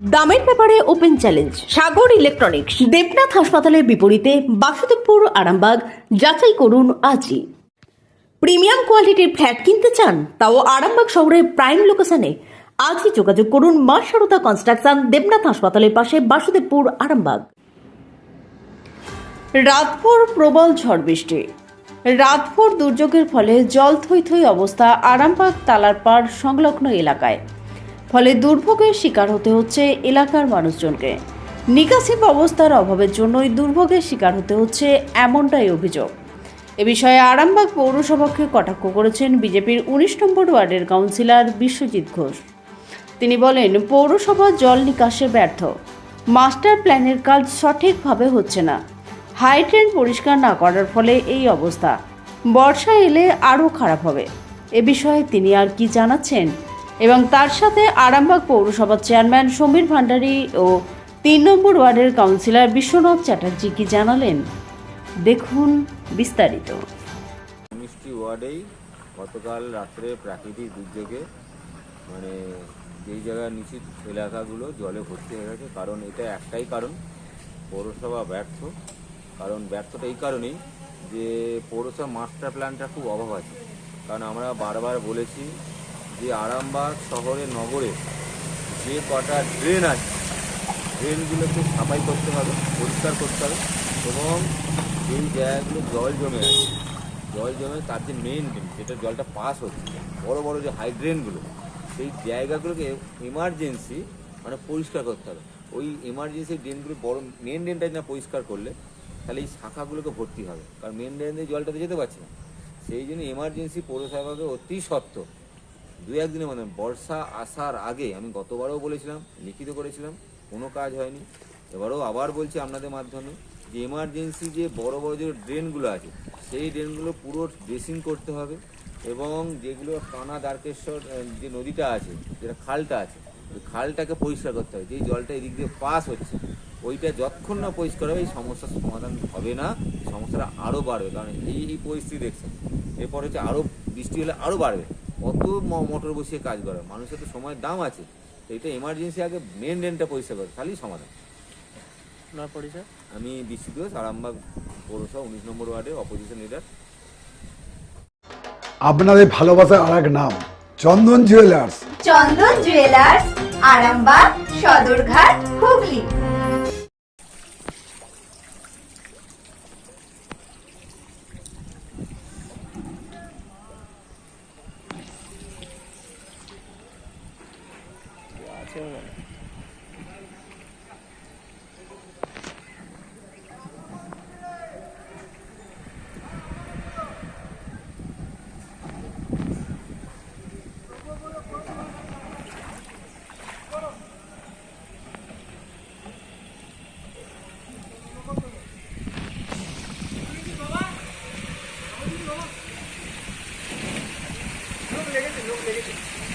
দামের ব্যাপারে open challenge, Sagar electronics, Debnath হাসপাতালের বিপরীতে বাসুদেবপুর, আরামবাগ, যাচাই করুন আজই। প্রিমিয়াম কোয়ালিটির ফ্ল্যাট কিনতে চান, তাও আরামবাগ শহরের প্রাইম লোকেশনে। আজই যোগাযোগ করুন মা সারদা কনস্ট্রাকশন, দেবনাথ হাসপাতালের পাশে বাসুদেবপুর, আরামবাগ। রাতভর প্রবল ঝড় বৃষ্টি। রাতভর দুর্যোগের ফলে জল থই থই অবস্থা আরামবাগ, তালারপাড় সংলগ্ন এলাকায়। ফলে দুর্ভোগের শিকার হতে হচ্ছে এলাকার মানুষজনকে। নিকাশি ব্যবস্থার অভাবের জন্যই দুর্ভোগের শিকার হতে হচ্ছে এমনটাই অভিযোগ। এ বিষয়ে আরামবাগ পৌরসভাকে কটাক্ষ করেছেন বিজেপির উনিশ নম্বর ওয়ার্ডের কাউন্সিলর বিশ্বজিৎ ঘোষ। তিনি বলেন, পৌরসভা জল নিকাশে ব্যর্থ। মাস্টার প্ল্যানের কাজ সঠিকভাবে হচ্ছে না। হাইড্রেন পরিষ্কার না করার ফলে এই অবস্থা। বর্ষা এলে আরও খারাপ হবে। এ বিষয়ে তিনি আর কি জানাচ্ছেন? এবং তার সাথে আরামবাগ পৌরসভার চেয়ারম্যান সমীর ভান্ডারী ও তিন নম্বর ওয়ার্ডের কাউন্সিলর বিশ্বনাথ চ্যাটার্জি কি জানালেন? দেখুন বিস্তারিত। উনিশটি ওয়ার্ডেই গতকাল রাত্রে প্রাকৃতিক দুর্যোগে মানে যেই জায়গার নিচু এলাকাগুলো জলে ভর্তি হয়ে গেছে, কারণ এটা একটাই কারণ, পৌরসভা ব্যর্থ। কারণ ব্যর্থটা এই কারণেই যে পৌরসভা মাস্টার প্ল্যানটা খুব অভাব আছে। কারণ আমরা বারবার বলেছি যে আরামবাগ শহরে নগরে যে কটা ড্রেন আছে ড্রেনগুলোকে সাফাই করতে হবে, পরিষ্কার করতে হবে এবং যেই জায়গাগুলো জল জমে আছে। জল জমে তার যে মেন ড্রেন যেটা জলটা পাস হচ্ছে, বড় বড় যে হাই ড্রেনগুলো সেই জায়গাগুলোকে এমার্জেন্সি মানে পরিষ্কার করতে হবে। ওই এমার্জেন্সি ড্রেনগুলো বড় মেন ড্রেনটা না পরিষ্কার করলে, তাহলে এই শাখাগুলোকে ভর্তি হবে। কারণ মেন ড্রেন দিয়ে জলটা তো যেতে পারছে না। সেই জন্য এমার্জেন্সি পৌরসভাকে অতি সত্ত্ব দু একদিনের মধ্যে বর্ষা আসার আগে আমি গতবারও বলেছিলাম, লিখিত করেছিলাম, কোনো কাজ হয়নি। এবারও আবার বলছি আপনাদের মাধ্যমে যে এমার্জেন্সি যে বড় বড় যে ড্রেনগুলো আছে, সেই ড্রেনগুলো পুরো ড্রেসিং করতে হবে এবং যেগুলো কানা দ্বারকেশ্বর যে নদীটা আছে, যেটা খালটা আছে, ওই খালটাকে পরিষ্কার করতে হবে। যেই জলটা এদিক দিয়ে পাস হচ্ছে, ওইটা যতক্ষণ না পরিষ্কার হবে, এই সমস্যার সমাধান হবে না, সমস্যাটা আরও বাড়বে। কারণ এই এই পরিস্থিতি দেখছেন, এরপর হচ্ছে আরও বৃষ্টি হলে আরও বাড়বে। কত মোটর বসিয়ে কাজ করে। মানুষের তো সময়ের দাম আছে। তো এটা এমার্জেন্সি আগে মেন ড্রেনটা পরিষ্কার করে তাহলেই সমাধান। আপনার পরিচয় আমি বিশ্বজিৎ ঘোষ আরামবাগ পৌরসভা উনিশ নম্বর ওয়ার্ডের অপোজিশন লিডার আপনাদের ভালোবাসার আর এক নাম চন্দন জুয়েলার্স চন্দন জুয়েলার্স আরামবাগ সদরঘাট হুগলি। আছে মনে হয়।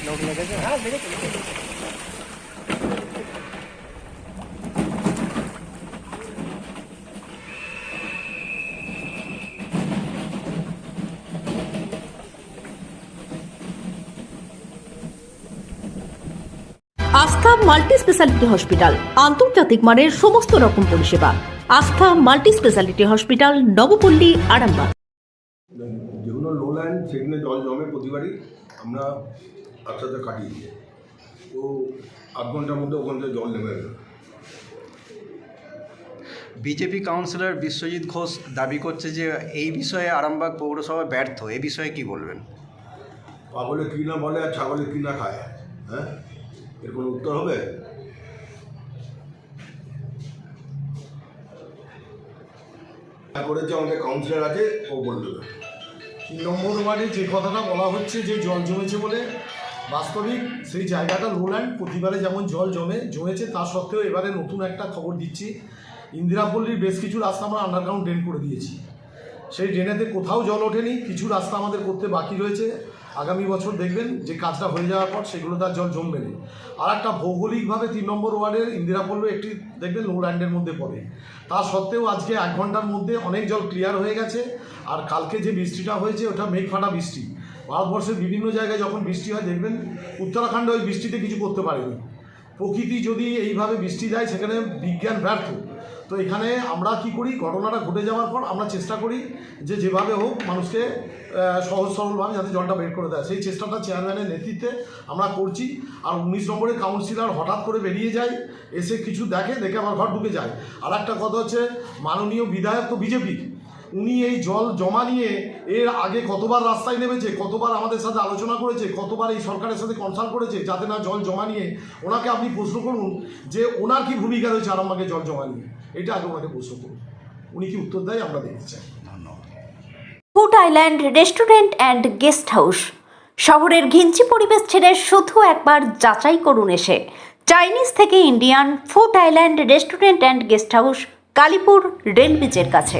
লোক লেগেছে হ্যাঁ লেগেছে আস্থা মাল্টি স্পেশালিটি হসপিটাল আন্তর্জাতিক মানের সমস্ত রকম পরিষেবা। Astha multi speciality hospital Nabapalli Arambagh. যেগুলো লো ল্যান্ড সেখানে জল জমে প্রতিবারই আমরা একসাথে কাটিয়ে দিই। তো আধ ঘণ্টার মধ্যে ওখান থেকে জল নেমে গেল বিজেপি কাউন্সিলর বিশ্বজিৎ ঘোষ দাবি করছে যে এই বিষয়ে আরামবাগ পৌরসভা ব্যর্থ। এ বিষয়ে কি বলবেন? পাগলে কি না বলে আর ছাগলে কি না খায়? হ্যাঁ? এর কোনো উত্তর হবে? করেছে আমাদের কাউন্সিলর আছে, ও বলবে নম্বর ওয়ার্ডে যে কথাটা বলা হচ্ছে, যে জল জমেছে বলে, বাস্তবিক সেই জায়গাটা লোল্যান্ড প্রতিবারে যেমন জল জমে, জমেছে, তা সত্ত্বেও এবারে নতুন একটা খবর দিচ্ছি। ইন্দিরাপল্লীর বেশ কিছু রাস্তা আমরা আন্ডারগ্রাউন্ড ড্রেন করে দিয়েছি। সেই ড্রেনেতে কোথাও জল ওঠেনি, কিছু রাস্তা আমাদের করতে বাকি রয়েছে। আগামী বছর দেখবেন যে কাজটা হয়ে যাওয়ার পর সেগুলো তার জল জমবে না। আর একটা ভৌগোলিকভাবে তিন নম্বর ওয়ার্ডের ইন্দিরাপল্লী একটি দেখবেন লোল্যান্ডের মধ্যে পড়ে। তা সত্ত্বেও আজকে এক ঘণ্টার মধ্যে অনেক জল ক্লিয়ার হয়ে গেছে আর কালকে যে বৃষ্টিটা হয়েছে ওটা মেঘ ফাটা বৃষ্টি। ভারতবর্ষের বিভিন্ন জায়গায় যখন বৃষ্টি হয় দেখবেন উত্তরাখণ্ডে ওই বৃষ্টিতে কিছু করতে পারেনি। প্রকৃতি যদি এইভাবে বৃষ্টি দেয় সেখানে বিজ্ঞান ব্যর্থ। তো এখানে আমরা কি করি? ঘটনাটা ঘটে যাওয়ার পর আমরা চেষ্টা করি যে যেভাবে হোক মানুষকে সহজ সরলভাবে যাতে জলটা বের করে দেয়। সেই চেষ্টাটা চেয়ারম্যানের নেতৃত্বে আমরা করছি। আর উনিশ নম্বরের কাউন্সিলর হঠাৎ করে বেরিয়ে যায়, এসে কিছু দেখে দেখে আমার ঘর ঢুকে যায়। আর একটা কথা হচ্ছে, মাননীয় বিধায়ক তো বিজেপি। উনি এই জল জমা নিয়ে এর আগে কতবার রাস্তায় নেমেছে, কতবার আমাদের সাথে আলোচনা করেছে, কতবার এই সরকারের সাথে কনসাল্ট করেছে, যাতে না জল জমা নিয়ে ওনাকে আপনি প্রশ্ন করুন যে ওনার কি ভূমিকা রয়েছে আরামবাগে জল জমা নিয়ে? এটা আগে ওনাকে প্রশ্ন করুন। উনি কি উত্তর দেয় আমরা দেখতে চাই। Food island restaurant and guest house. শহরের ঘিঞ্চি পরিবেশ ছেড়ে শুধু একবার যাচাই করুন এসে। চাইনিজ থেকে Indian food island restaurant and guest house, Kalipur rail কাছে।